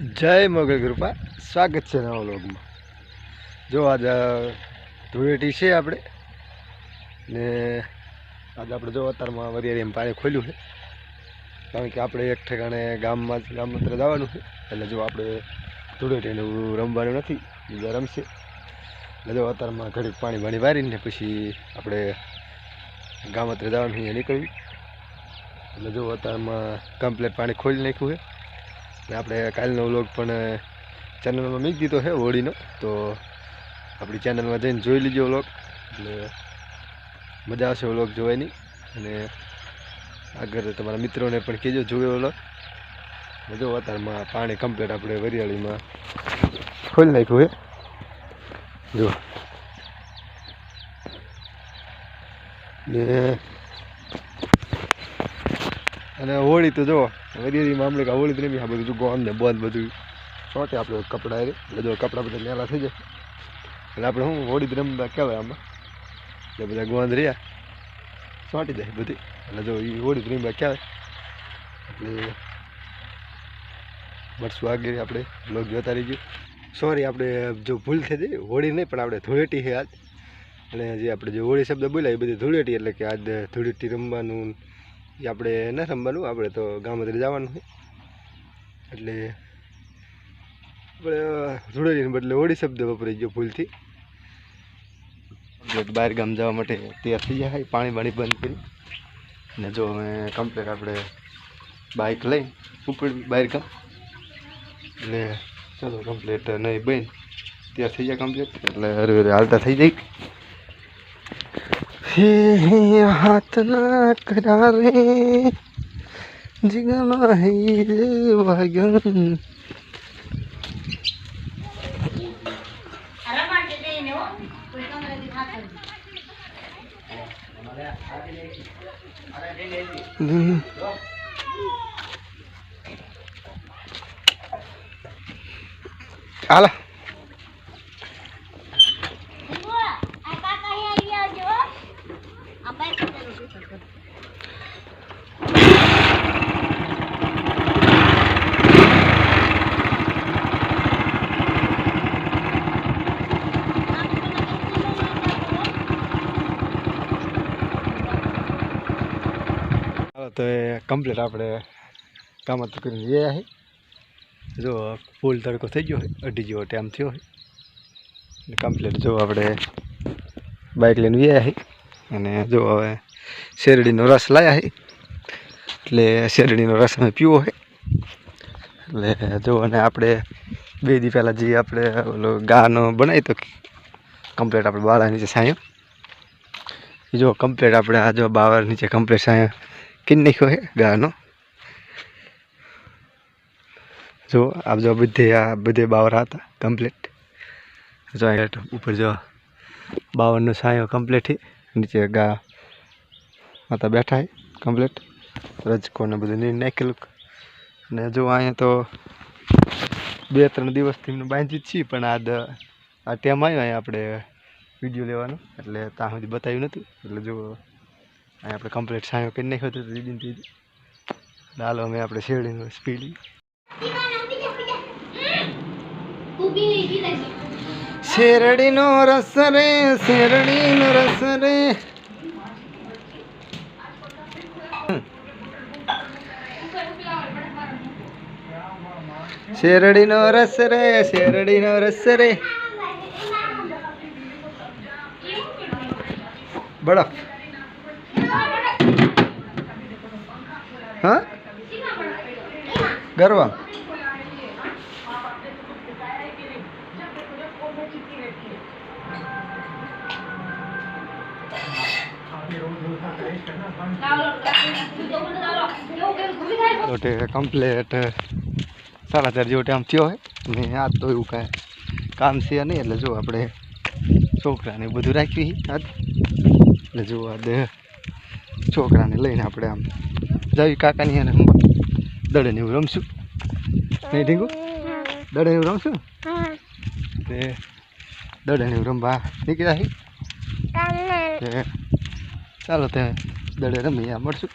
જય મોગલ કૃપા. સ્વાગત છે નવા વ્લોગમાં. જો આજ ધૂળેટી છે આપણે. ને આજે આપણે જો અત્યારમાં વરિયાળીમાં પાણી ખોલ્યું છે. કારણ કે આપણે એક ઠેકાણે ગામમાં ગામ અંતરે જવાનું છે. એટલે જો આપણે ધૂળેટીનું રમવાનું નથી, બીજા રમશે. એટલે જો અત્યારમાં ઘડીક પાણી વાણી વારીને પછી આપણે ગામ અત્રે જવાનું અહીંયા નીકળ્યું એટલે જો અત્યારમાં કમ્પ્લેટ પાણી ખોલી નાખ્યું છે. ને આપણે કાલનો વ્લોગ પણ ચેનલમાં મૂકી દીધો છે, હોળીનો. તો આપણી ચેનલમાં જઈને જોઈ લીજો વ્લોગ એટલે મજા આવશે વ્લોગ જોવાની. અને આગળ તમારા મિત્રોને પણ કહેજો જોયો વ્લોગ જો અત્યારમાં પાણી કમ્પ્લીટ આપણે વરિયાળીમાં ખોલી નાખ્યું છે. જો ને અને હોળી તો જો વરિયાળીમાં મામલે કે હોળી તો નહીં બધું જો ગોન ને બંધ. બધું શોટે આપણે કપડાં એ એટલે જો કપડાં બધા લેલા થઈ જાય. એટલે આપણે શું, હોળી જ રમતા કહેવાય આમાં. એટલે બધા ગોંધ રહ્યા. શોટી જાય બધી. એટલે જો એ હોળી જ રમવા કહેવાય. એટલે મળશું આગળ આપણે લોક જોતા ગયું સોરી આપણે જો ભૂલ થઈ હતી હોળી નહીં, પણ આપણે ધૂળેટી છે આજ. અને જે આપણે જે હોળી શબ્દ બોલ્યા, એ બધી ધૂળેટી, એટલે કે આજ ધૂળેટી રમવાનું એ આપણે ન રમવાનું, આપણે તો ગામડે જવાનું છે. એટલે આપણે ધૂળેટીને બદલે હોળી શબ્દ વપરાઈ ગયો ભૂલથી. બહાર ગામ જવા માટે તૈયાર થઈ જાય પાણી બાણી બંધ કરી. ને જો અમે કમ્પ્લેટ આપણે બાઇક લઈ ઉપર બહાર ગામ. એટલે ચલો કમ્પ્લેટ નહીં બન, તૈયાર થઈ જાય કમ્પ્લેટ એટલે હરે હરે હાલતા થઈ જાય. હે હાથ ના કરારે જીગમાં હાલા હાલો તો એ કમ્પ્લીટ આપણે કામ તો કરીને ગયા છે જો ફૂલ તડકો થઈ ગયો હોય, અઢી જેવો ટાઈમ થયો હોય. કમ્પ્લીટ જો આપણે બાઇક લઈને ગયા છે અને જો હવે શેરડીનો રસ લાવ્યા છે એટલે શેરડીનો રસ અમે પીવો છે એટલે જો અને આપણે બે દી પહેલાં જે આપણે ઓલો ગાનો બનાવી તો કમ્પ્લેટ આપણે બાળા નીચે સાયો. જો કમ્પ્લેટ આપણે આ જો બાવર નીચે કમ્પ્લેટ સાયો કિન નાખ્યો છે ગાનો. જો આપ જો બધે આ બધે બાવર હતા કમ્પ્લેટ જો ઉપર જો બાવરનો સાયો કમ્પ્લેટ છે નીચે ગા માતા બેઠા કમ્પ્લીટ રજકો ને બધું નીર નાખેલું ને જો અહીંયા તો બે ત્રણ દિવસથી એમને બાંધી છીએ, પણ આ આ ટેમ આવ્યો અહીંયા આપણે વીડિયો લેવાનો. એટલે ત્યાં સુધી બતાવ્યું નહોતું. એટલે જો અહીંયા આપણે કમ્પ્લીટ સાયો કરી નાખ્યો હતો દીદી હાલો અમે આપણે શેરડીનું સ્પીડ શેરડીનો રસ રે, શેરડીનો રસ રે. શેરડીનો રસ રે, શેરડીનો રસ રે. બરફ હા? ગરવા. તો કમ્પ્લેટ સાડા ચાર જેવો ટાઈમ થયો હોય ને આજ તો એવું કાંઈ કામ છે નહીં એટલે જો આપણે છોકરાને બધું રાખ્યું આજ. એટલે જો આજ છોકરાને લઈને આપણે આમ જાવી કાકાની અને દડે ને એવું રમશું. નહીં ઢીંગુ? દડે એવું રમશું? તે દડે ને એવું રમવા નીકળ્યા છે તે ચાલો તે દડે રમી આ મળશું.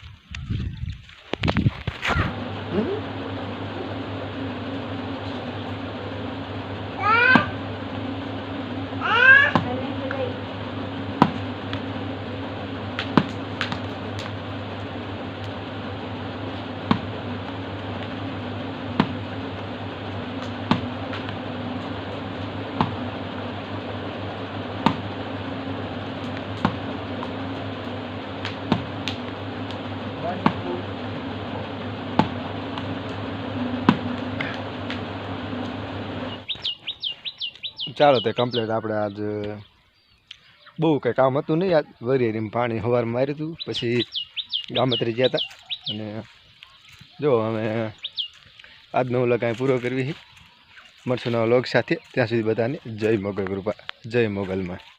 ચાલો તે કમ્પ્લેટ આપણે આજ બહુ કંઈ કામ હતું નહીં. આજ વરિયાળીમાં પાણી સવારમાં માર્યું હતું. પછી ગામત્રી ગયા હતા અને જો અમે આજનો વ્લોગ કાંઈ પૂરો કરવી મળશું નવા લોક સાથે. ત્યાં સુધી બધાને જય મોગલ કૃપા. જય મોગલમાં.